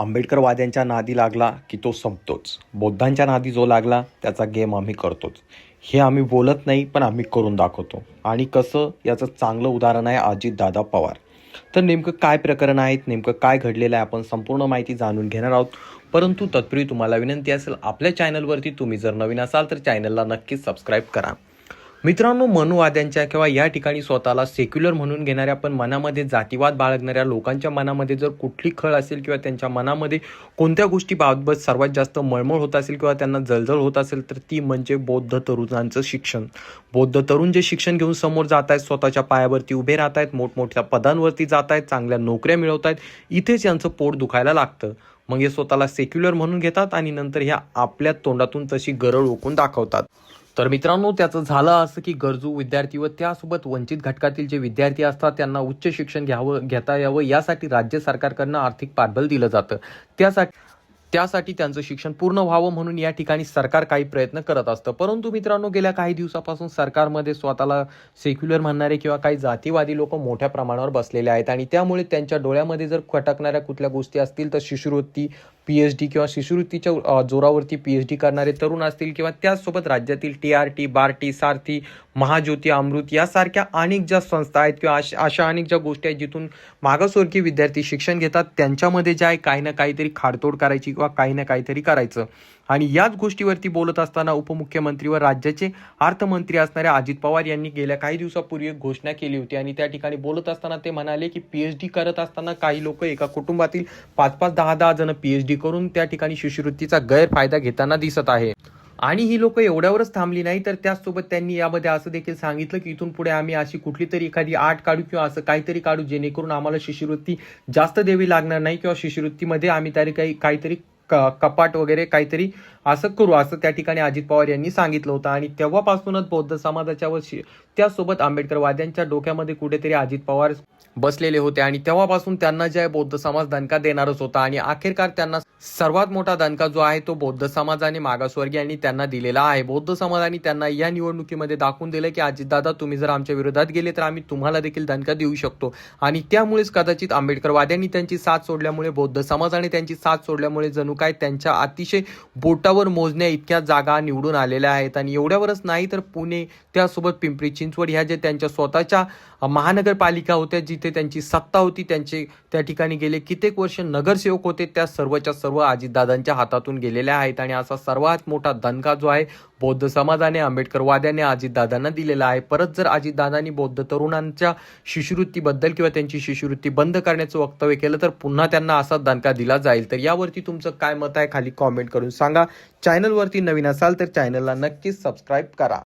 आंबेडकरवाद्यांच्या नादी लागला की तो संपतोच. बौद्धांच्या नादी जो लागला त्याचा गेम आम्ही करतोच. हे आम्ही बोलत नाही पण आम्ही करून दाखवतो. आणि कसं? याचं चांगलं उदाहरण आहे अजितदादा पवार. तर नेमकं काय प्रकरण आहेत? नेमकं काय घडलेलं आहे? आपण संपूर्ण माहिती जाणून घेणार आहोत. परंतु तत्पूर्वी तुम्हाला विनंती असेल आपल्या चॅनलवरती तुम्ही जर नवीन असाल तर चॅनलला नक्कीच सबस्क्राईब करा. मित्रांनो मनुवाद्यांच्या किंवा या ठिकाणी स्वतःला सेक्युलर म्हणून घेणाऱ्या पण मनामध्ये जातीवाद बाळगणाऱ्या लोकांच्या मनामध्ये जर कुठली खळ असेल किंवा त्यांच्या मनामध्ये कोणत्या गोष्टीबाबत सर्वात जास्त मळमळ होत असेल किंवा त्यांना जळजळ होत असेल तर ती म्हणजे बौद्ध तरुणांचं शिक्षण. बौद्ध तरुण जे शिक्षण घेऊन समोर जात आहेत स्वतःच्या पायावरती उभे राहत आहेत मोठमोठ्या पदांवरती जात आहेत चांगल्या नोकऱ्या मिळवत आहेत इथेच यांचं पोट दुखायला लागतं. मग हे स्वतःला सेक्युलर म्हणून घेतात आणि नंतर ह्या आपल्या तोंडातून तशी गरळ ओकून दाखवतात. तर मित्रांनो त्याचं झालं असं की गरजू विद्यार्थी व त्यासोबत वंचित घटकातील जे विद्यार्थी असतात त्यांना उच्च शिक्षण घ्यावं घेता यावं यासाठी राज्य सरकारकडनं आर्थिक पाठबल दिलं जातं. त्यासाठी त्यासाठी त्यांचं शिक्षण पूर्ण व्हावं म्हणून या ठिकाणी सरकार काही प्रयत्न करत असतं. परंतु मित्रांनो गेल्या काही दिवसापासून सरकारमध्ये स्वतःला सेक्युलर म्हणणारे किंवा काही जातीवादी लोक मोठ्या प्रमाणावर बसलेले आहेत आणि त्यामुळे त्यांच्या डोळ्यामध्ये जर खटकणाऱ्या कुठल्या गोष्टी असतील तर शिष्यवृत्ती पी एच डी किंवा शिष्यवृत्तीच्या जोरावरती पी एच डी करणारे तरुण असतील किंवा त्याचसोबत राज्यातील T R T Barti Sarthi Mahajyoti Amrut यासारख्या अनेक ज्या संस्था आहेत किंवा अशा अशा अनेक ज्या गोष्टी आहेत जिथून मागासवर्गीय विद्यार्थी शिक्षण घेतात त्यांच्यामध्ये जे आहे काही ना काहीतरी खाडतोड करायची किंवा काही ना काहीतरी करायचं. आणि याच गोष्टीवरती बोलत असताना उपमुख्यमंत्री व राज्याचे अर्थमंत्री असणाऱ्या अजित पवार यांनी गेल्या काही दिवसापूर्वी एक घोषणा केली होती. आणि त्या ठिकाणी बोलत असताना ते म्हणाले की पीएचडी करत असताना काही लोक एका कुटुंबातील पाच पाच दहा दहा जण पीएचडी करून त्या ठिकाणी शिष्यवृत्तीचा गैरफायदा घेताना दिसत आहे. आणि ही लोक एवढ्यावरच थांबली नाही तर त्याचसोबत त्यांनी यामध्ये असं देखील सांगितलं की इथून पुढे आम्ही अशी कुठली तरी एखादी आठ काढू किंवा असं काहीतरी काढू जेणेकरून आम्हाला शिष्यवृत्ती जास्त द्यावी लागणार नाही किंवा शिष्यवृत्तीमध्ये आम्ही तरी काही काहीतरी क- कपाट वगैरे काहीतरी असं करू असं त्या ठिकाणी अजित पवार यांनी सांगितलं होतं. आणि तेव्हापासूनच बौद्ध समाजाच्या व त्यासोबत आंबेडकरवाद्यांच्या डोक्यामध्ये कुठेतरी अजित पवार बसलेले होते. आणि तेव्हापासून त्यांना जे आहे बौद्ध समाज दणका देणारच होता. आणि अखेरकार त्यांना सर्वात मोठा दणका जो आहे तो बौद्ध समाजाने मागासवर्गीयांनी त्यांना दिलेला आहे. बौद्ध समाजाने त्यांना या निवडणुकीमध्ये दाखवून दिलं की अजितदादा तुम्ही जर आमच्या विरोधात गेले तर आम्ही तुम्हाला देखील दणका देऊ शकतो. आणि त्यामुळेच कदाचित आंबेडकरवाद्यांनी त्यांची साथ सोडल्यामुळे बौद्ध समाजाने त्यांची साथ सोडल्यामुळे जणू काय त्यांच्या अतिशय बोटावर मोजण्या इतक्या जागा निवडून आलेल्या आहेत आणि एवढ्यावरच नाही तर पुणे त्यासोबत पिंपरी चिंचवड ह्या जे त्यांच्या स्वतःच्या महानगरपालिका होत्या जिथे त्यांची सत्ता होती त्यांचे त्या ठिकाणी गेले. कित्येक वर्ष नगरसेवक होते त्या सर्वच्या सर्व अजितदादांच्या हातातून गेलेल्या आहेत. आणि असा सर्वात मोठा दणका जो आहे बौद्ध समाजाने आंबेडकरवाद्याने अजितदादांना दिलेला आहे. परत जर अजितदादांनी बौद्ध तरुणांच्या शिष्यवृत्तीबद्दल किंवा त्यांची शिष्यवृत्ती बंद करण्याचं वक्तव्य केलं तर पुन्हा त्यांना असा दणका दिला जाईल. तर यावरती तुमचं काय मत आहे खाली कॉमेंट करून सांगा. चॅनलवरती नवीन असाल तर चॅनलला नक्कीच सबस्क्राईब करा.